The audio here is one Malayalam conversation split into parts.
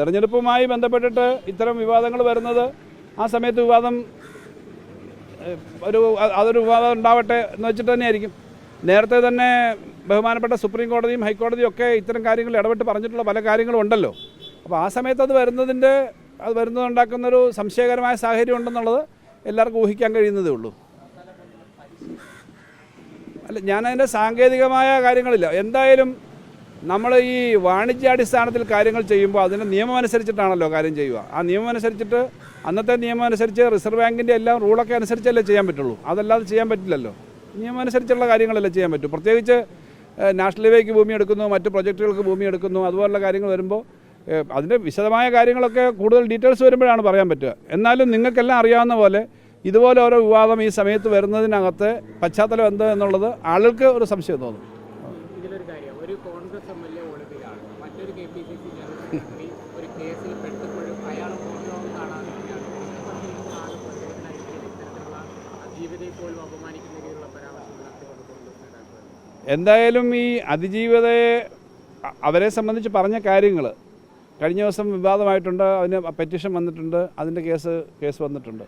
തെരഞ്ഞെടുപ്പുമായി ബന്ധപ്പെട്ടിട്ട് ഇത്തരം വിവാദങ്ങൾ വരുന്നത് ആ സമയത്ത് വിവാദം ഒരു അതൊരു വിവാദം ഉണ്ടാവട്ടെ എന്ന് വെച്ചിട്ട് തന്നെയായിരിക്കും. നേരത്തെ തന്നെ ബഹുമാനപ്പെട്ട സുപ്രീം കോടതിയും ഹൈക്കോടതിയും ഒക്കെ ഇത്തരം കാര്യങ്ങൾ ഇടപെട്ട് പറഞ്ഞിട്ടുള്ള പല കാര്യങ്ങളും ഉണ്ടല്ലോ. അപ്പോൾ ആ സമയത്ത് അത് വരുന്നതിന്റെ അത് വരുന്നതുണ്ടാക്കുന്നൊരു സംശയകരമായ സാഹചര്യം ഉണ്ടെന്നുള്ളത് എല്ലാവർക്കും ഊഹിക്കാൻ കഴിയുന്നതേ ഉള്ളൂ. അല്ല ഞാനതിന്റെ സാങ്കേതികമായ കാര്യങ്ങളില്ല. എന്തായാലും നമ്മൾ ഈ വാണിജ്യാടിസ്ഥാനത്തിൽ കാര്യങ്ങൾ ചെയ്യുമ്പോൾ അതിന്റെ നിയമമനുസരിച്ചിട്ടാണല്ലോ കാര്യം ചെയ്യുക. ആ നിയമമനുസരിച്ചിട്ട് അന്നത്തെ നിയമമനുസരിച്ച് റിസർവ് ബാങ്കിന്റെ എല്ലാം റൂളൊക്കെ അനുസരിച്ചല്ലേ ചെയ്യാൻ പറ്റുള്ളൂ. അതല്ലാതെ ചെയ്യാൻ പറ്റില്ലല്ലോ. നിയമമനുസരിച്ചുള്ള കാര്യങ്ങളല്ലേ ചെയ്യാൻ പറ്റും. പ്രത്യേകിച്ച് നാഷണൽ ഹൈവേക്ക് ഭൂമി എടുക്കുന്നു മറ്റ് പ്രൊജക്റ്റുകൾക്ക് ഭൂമി എടുക്കുന്നു അതുപോലുള്ള കാര്യങ്ങൾ വരുമ്പോൾ അതിന്റെ വിശദമായ കാര്യങ്ങളൊക്കെ കൂടുതൽ ഡീറ്റെയിൽസ് വരുമ്പോഴാണ് പറയാൻ പറ്റുക. എന്നാലും നിങ്ങൾക്കെല്ലാം അറിയാവുന്ന പോലെ ഇതുപോലെ ഓരോ വിവാദം ഈ സമയത്ത് വരുന്നതിനകത്ത് പശ്ചാത്തലം എന്ത് എന്നുള്ളത് ആളുകൾക്ക് ഒരു സംശയം തോന്നും. ഒരു കോൺഗ്രസ് എം എൽ എ ഒളിവിലാണ്. മറ്റൊരു K P C C general secretary ഒരു കേസിൽ പെട്ടപ്പോഴും അയാൾ ഫോട്ടോ കാണാതിരിക്കുകയാണ് ജീവിതത്തെ പോലും അപമാനിക്കുന്ന രീതിയിലുള്ള പരാമർശം നടത്തിക്കൊണ്ട് കോൺഗ്രസ് നേതാക്കൾ എന്തായാലും ഈ അതിജീവിതയെ അവരെ സംബന്ധിച്ച് പറഞ്ഞ കാര്യങ്ങൾ കഴിഞ്ഞ ദിവസം വിവാദമായിട്ടുണ്ട്. അതിന് പെറ്റീഷൻ വന്നിട്ടുണ്ട്. അതിന്റെ കേസ് കേസ് വന്നിട്ടുണ്ട്.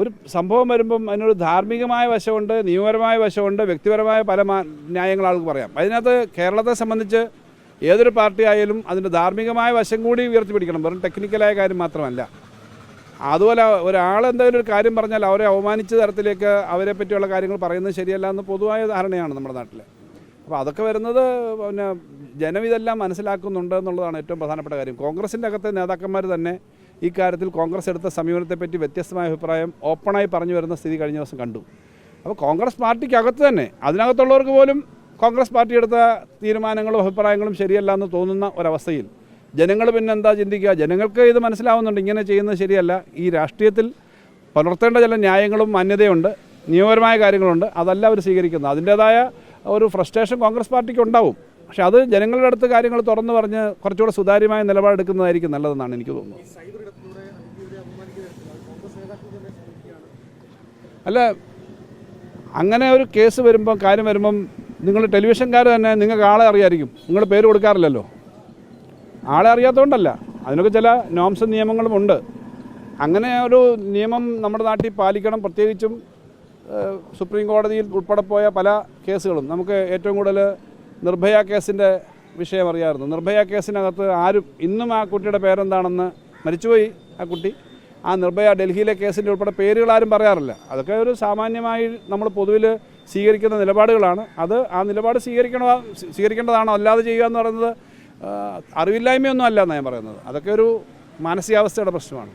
ഒരു സംഭവം വരുമ്പം അതിനൊരു ധാർമ്മികമായ വശമുണ്ട് നിയമപരമായ വശമുണ്ട് വ്യക്തിപരമായ പല ന്യായങ്ങൾ ആൾക്ക് പറയാം. അതിനകത്ത് കേരളത്തെ സംബന്ധിച്ച് ഏതൊരു പാർട്ടി ആയാലും അതിന്റെ ധാർമ്മികമായ വശം കൂടി ഉയർത്തിപ്പിടിക്കണം വെറും ടെക്നിക്കലായ കാര്യം മാത്രമല്ല. അതുപോലെ ഒരാൾ എന്തെങ്കിലും ഒരു കാര്യം പറഞ്ഞാൽ അവരെ അവമാനിച്ച തരത്തിലേക്ക് അവരെ പറ്റിയുള്ള കാര്യങ്ങൾ പറയുന്നത് ശരിയല്ല എന്ന് പൊതുവായ ധാരണയാണ് നമ്മുടെ നാട്ടിൽ അപ്പോൾ അതൊക്കെ വരുന്നത് പിന്നെ ജനം ഇതെല്ലാം മനസ്സിലാക്കുന്നുണ്ട് എന്നുള്ളതാണ് ഏറ്റവും പ്രധാനപ്പെട്ട കാര്യം. കോൺഗ്രസിന്റെ അകത്തെ നേതാക്കന്മാർ തന്നെ ഈ കാര്യത്തിൽ കോൺഗ്രസ് എടുത്ത സമീപനത്തെപ്പറ്റി വ്യത്യസ്തമായ അഭിപ്രായം ഓപ്പണായി പറഞ്ഞു വരുന്ന സ്ഥിതി കഴിഞ്ഞ ദിവസം കണ്ടു. അപ്പോൾ കോൺഗ്രസ് പാർട്ടിക്കകത്ത് തന്നെ അതിനകത്തുള്ളവർക്ക് പോലും കോൺഗ്രസ് പാർട്ടി എടുത്ത തീരുമാനങ്ങളും അഭിപ്രായങ്ങളും ശരിയല്ല എന്ന് തോന്നുന്ന ഒരവസ്ഥയിൽ ജനങ്ങൾ പിന്നെ എന്താ ചിന്തിക്കുക? ജനങ്ങൾക്ക് ഇത് മനസ്സിലാവുന്നുണ്ട്. ഇങ്ങനെ ചെയ്യുന്നത് ശരിയല്ല. ഈ രാഷ്ട്രീയത്തിൽ പുലർത്തേണ്ട ചില ന്യായങ്ങളും മാന്യതയുണ്ട്. നിയമപരമായ കാര്യങ്ങളുണ്ട്. അതല്ല അവർ സ്വീകരിക്കുന്നത്. അതിന്റേതായ ഒരു ഫ്രസ്ട്രേഷൻ കോൺഗ്രസ് പാർട്ടിക്ക് ഉണ്ടാവും. പക്ഷെ അത് ജനങ്ങളുടെ അടുത്ത് കാര്യങ്ങൾ തുറന്നു പറഞ്ഞ് കുറച്ചുകൂടെ സുതാര്യമായ നിലപാടെടുക്കുന്നതായിരിക്കും നല്ലതെന്നാണ് എനിക്ക് തോന്നുന്നത്. അല്ല അങ്ങനെ ഒരു കേസ് വരുമ്പം കാര്യം വരുമ്പം നിങ്ങൾ ടെലിവിഷൻകാർ തന്നെ നിങ്ങൾക്ക് ആളെ അറിയായിരിക്കും. നിങ്ങൾ പേര് കൊടുക്കാറില്ലല്ലോ. ആളെ അറിയാത്തതുകൊണ്ടല്ല അതിനൊക്കെ ചില നോംസും നിയമങ്ങളും ഉണ്ട്. അങ്ങനെ ഒരു നിയമം നമ്മുടെ നാട്ടിൽ പാലിക്കണം. പ്രത്യേകിച്ചും സുപ്രീം കോടതിയിൽ ഉൾപ്പെടെ പോയ പല കേസുകളും. നമുക്ക് ഏറ്റവും കൂടുതൽ നിർഭയ കേസിന്റെ വിഷയം അറിയാമായിരുന്നു. നിർഭയ കേസിനകത്ത് ആരും ഇന്നും ആ കുട്ടിയുടെ പേരെന്താണെന്ന് മരിച്ചുപോയി ആ കുട്ടി. ആ നിർഭയ ഡൽഹിയിലെ കേസിന്റെ ഉൾപ്പെടെ പേരുകൾ ആരും പറയാറില്ല. അതൊക്കെ ഒരു സാമാന്യമായി നമ്മൾ പൊതുവിൽ സ്വീകരിക്കുന്ന നിലപാടുകളാണ്. അത് ആ നിലപാട് സ്വീകരിക്കണോ സ്വീകരിക്കേണ്ടതാണോ അല്ലാതെ ചെയ്യുക എന്ന് പറയുന്നത് അറിവില്ലായ്മയൊന്നും അല്ല എന്നാണ് ഞാൻ പറയുന്നത്. അതൊക്കെ ഒരു മാനസികാവസ്ഥയുടെ പ്രശ്നമാണ്.